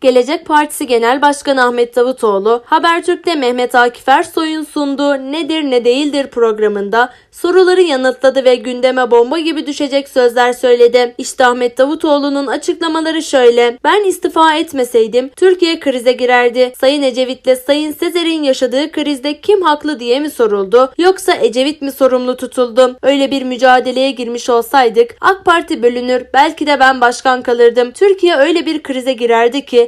Gelecek Partisi Genel Başkanı Ahmet Davutoğlu, Habertürk'te Mehmet Akif Ersoy'un sunduğu Nedir Ne Değildir programında soruları yanıtladı ve gündeme bomba gibi düşecek sözler söyledi. İşte Ahmet Davutoğlu'nun açıklamaları şöyle. Ben istifa etmeseydim Türkiye krize girerdi. Sayın Ecevit'le Sayın Sezer'in yaşadığı krizde kim haklı diye mi soruldu yoksa Ecevit mi sorumlu tutuldu? Öyle bir mücadeleye girmiş olsaydık AK Parti bölünür belki de ben başkan kalırdım. Türkiye öyle bir krize girerdi ki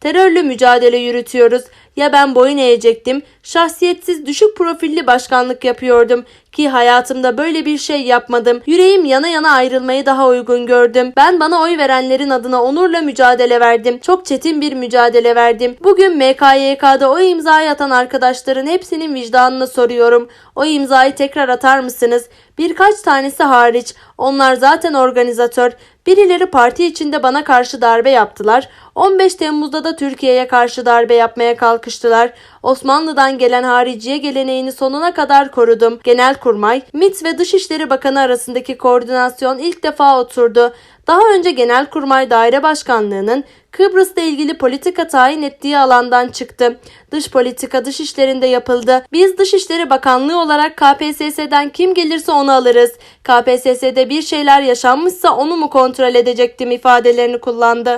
terörle mücadele yürütüyoruz. Ya ben boyun eğecektim, şahsiyetsiz düşük profilli başkanlık yapıyordum ki hayatımda böyle bir şey yapmadım. Yüreğim yana yana ayrılmayı daha uygun gördüm. Ben bana oy verenlerin adına onurla mücadele verdim. Çok çetin bir mücadele verdim. Bugün MKYK'da o imzayı atan arkadaşların hepsinin vicdanını soruyorum. O imzayı tekrar atar mısınız? Birkaç tanesi hariç. Onlar zaten organizatör. Birileri parti içinde bana karşı darbe yaptılar. 15 Temmuz'da da Türkiye'ye karşı darbe yapmaya kalkıştılar. Osmanlı'dan gelen hariciye geleneğini sonuna kadar korudum. Genelkurmay, MİT ve Dışişleri Bakanı arasındaki koordinasyon ilk defa oturdu. Daha önce Genelkurmay Daire Başkanlığı'nın Kıbrıs'la ilgili politika tayin ettiği alandan çıktı. Dış politika dış işlerinde yapıldı. Biz Dışişleri Bakanlığı olarak KPSS'den kim gelirse onu alırız. KPSS'de bir şeyler yaşanmışsa onu mu kontrol edecektim ifadelerini kullandı.